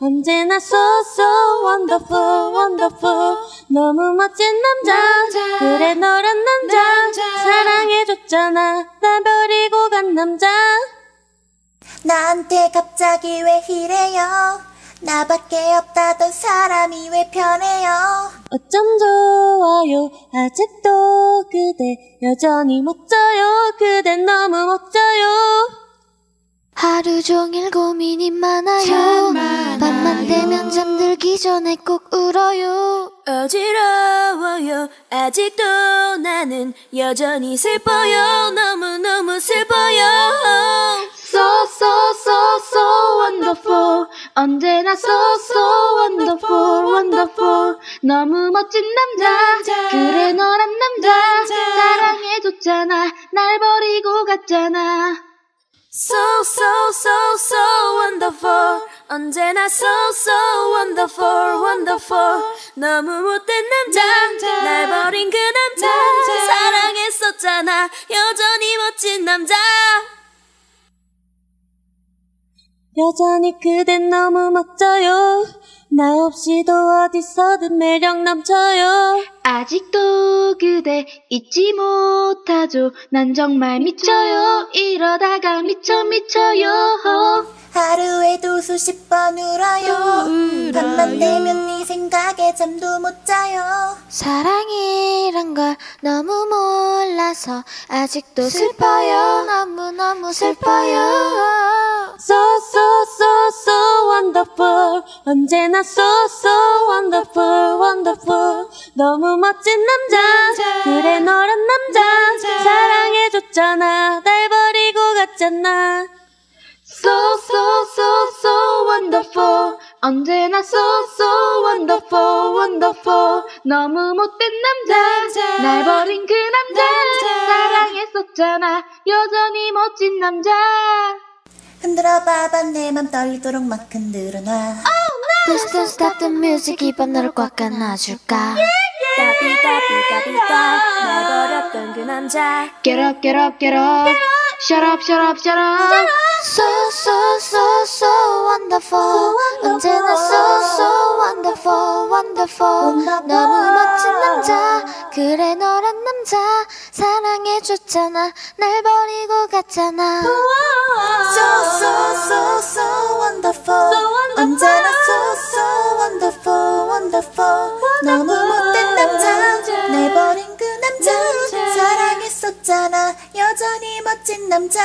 언제나 so, so wonderful, wonderful. 너무 멋진 남자. 그래, 너란 남자. 사랑해줬잖아. 날 버리고 간 남자. 나한테 갑자기 왜 이래요? 나밖에 없다던 사람이 왜 편해요? 어쩜 좋아요. 아직도 그대 여전히 멋져요. 그대 너무 멋져요. 하루 종일 고민이 많아요. 참 많아요. 밤만 되면 잠들기 전에 꼭 울어요. 어지러워요. 아직도 나는 여전히 슬퍼요. 너무너무 슬퍼요. So so so so wonderful. 언제나 so so wonderful wonderful. 너무 멋진 남자. 그래 너란 남자. 사랑해줬잖아. 날 버리고 갔잖아. So, so, so, so wonderful. 언제나 so, so wonderful, wonderful. 너무 못된 남자. 날 버린 그 남자. 사랑했었잖아. 여전히 멋진 남자. 여전히 그댄 너무 멋져요. 나 없이도 어디서든 매력 넘쳐요. 아직도 그대 잊지 못하죠. 난 정말 미쳐요. 이러다가 미쳐 미쳐요. 하루에도 수십 번 울어요. 밤만 되면 네 생각에 잠도 못 자요. 사랑이란 걸 너무 몰라서 아직도 슬퍼요. 너무 너무 슬퍼요. So, so, so, so wonderful. 언제나 so, so wonderful, wonderful. 너무 멋진 남자. 그래, 너란 남자. 사랑해줬잖아. 날 버리고 갔잖아. So so so so wonderful. 언제나 so so wonderful wonderful. 너무 못된 남자. 날 버린 그 남자. 사랑했었잖아. 여전히 멋진 남자. 흔들어 봐봐 내 맘 떨리도록 막 흔들어 놔. Please don't stop the music 이 밤 너를 꽉 안아줄까 따비따비따비따. 날 버렸던 그 남자. Get up get up get up Shut up shut up shut up So so so so wonderful 언제나 so so wonderful wonderful 너무 멋진 남자 그래 너란 남자 사랑해줬잖아 날 버리고 갔잖아 So so so so wonderful. 언제나 so so wonderful wonderful. 너무 못된 남자. 날 버린 그 남자. 사랑했었잖아. 여전히 멋진 남자.